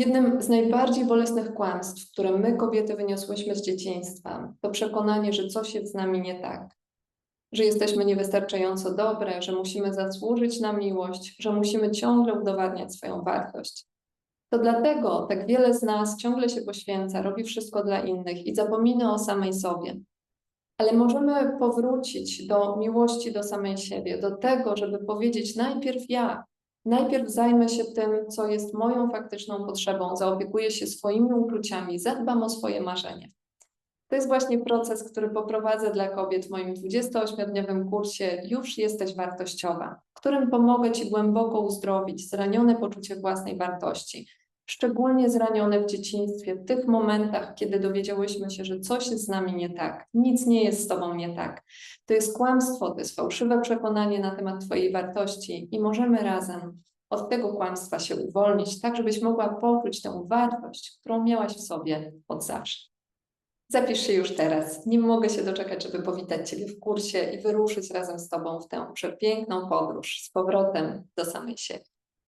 Jednym z najbardziej bolesnych kłamstw, które my, kobiety, wyniosłyśmy z dzieciństwa, to przekonanie, że coś jest z nami nie tak. Że jesteśmy niewystarczająco dobre, że musimy zasłużyć na miłość, że musimy ciągle udowadniać swoją wartość. To dlatego tak wiele z nas ciągle się poświęca, robi wszystko dla innych i zapomina o samej sobie. Ale możemy powrócić do miłości do samej siebie, do tego, żeby powiedzieć najpierw ja, najpierw zajmę się tym, co jest moją faktyczną potrzebą, zaopiekuję się swoimi uczuciami, zadbam o swoje marzenie. To jest właśnie proces, który poprowadzę dla kobiet w moim 28-dniowym kursie Już jesteś wartościowa, w którym pomogę Ci głęboko uzdrowić zranione poczucie własnej wartości, szczególnie zranione w dzieciństwie, w tych momentach, kiedy dowiedziałyśmy się, że coś jest z nami nie tak, nic nie jest z Tobą nie tak. To jest kłamstwo, to jest fałszywe przekonanie na temat Twojej wartości i możemy razem od tego kłamstwa się uwolnić, tak żebyś mogła poczuć tę wartość, którą miałaś w sobie od zawsze. Zapisz się już teraz. Nie mogę się doczekać, żeby powitać Ciebie w kursie i wyruszyć razem z Tobą w tę przepiękną podróż z powrotem do samej siebie.